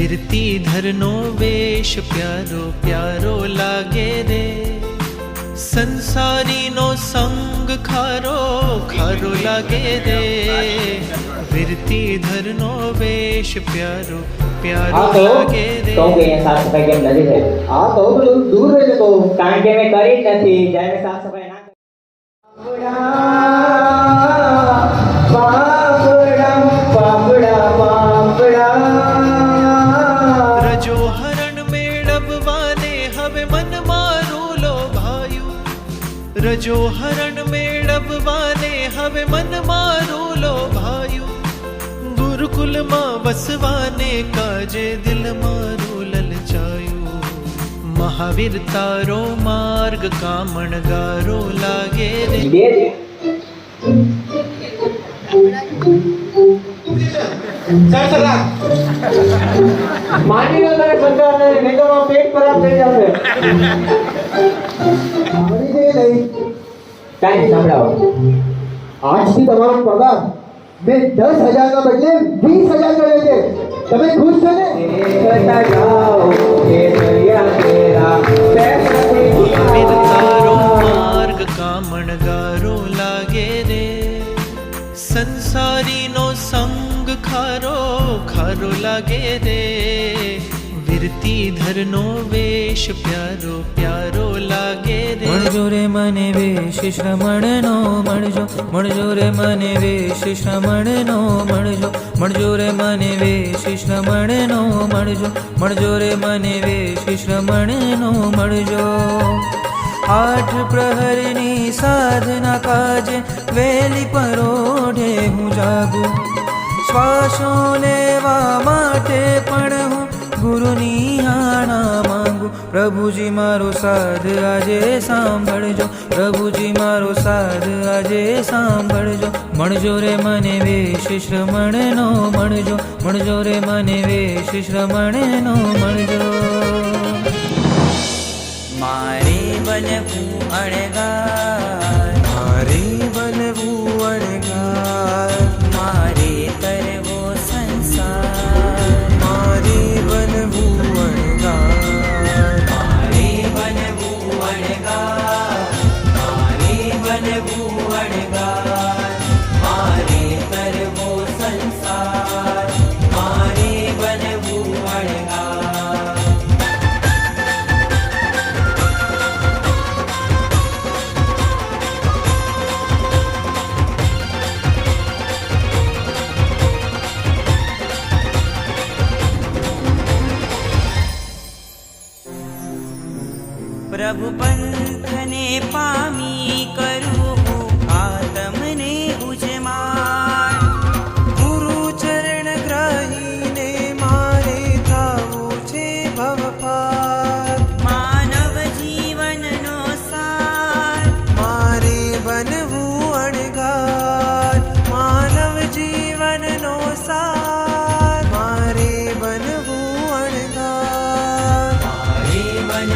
ધરનો વેશ પ્યારો પ્યારો લાગે રે સંસારીનો સંગ ખારો ખારો લાગે રે ધરનો વેશ પ્યારો પ્યારો લાગે રે તો કે સાફ સફાઈ કેમ નથી થઈ હા તો દૂર રહી કારણ કે મેં કરી જ નથી જ્યારે સાફ સફાઈ લોભાયું રજો હરણ મેળવવાને હવે મન મારું લોભાયું ગુરુકુલમાં વસવાને કાજે દિલ મારું લલચાયું મહાવીર તારો માર્ગ કામણગારો લાગે રે. માની લો તને સંતાનને નહીં તો પેટ ખરાબ થઈ જશે. ટાઈમ સાંભળાવો આજથી તમારો પગાર મેં દસ હજારના બદલે વીસ હજાર કર્યો છે. તમે ખુશ છો ને? કામણગારો લાગે રે સંસારીનો સંગ ખરો ખરો લાગે રે. ધરનો વેશ પ્યારો પ્યારો લાગે રે મળજો રે મને વેશ શ્રમણનો મળજો મળજો રે મને વેશ શ્રમણનો મળજો મળજો રે મને વેશ શ્રમણનો મળજો મળજો રે મને વેશ શ્રમણનો મળજો આઠ પ્રહરની સાધના કાજે વેલી પરોઢે હું જાગું શ્વાસો લેવા માટે પણ ગુરુની હાણા માંગુ. પ્રભુજી મારો સાધ આજે સાંભળજો. પ્રભુજી મારો સાધ આજે સાંભળજો. મળજો રે મને વેશ શ્રમણનો મળજો. મળજો રે મને વેશ શ્રમણનો મળજો. મારે બનવું અણગાર પ્રભુ પંથને પામી मन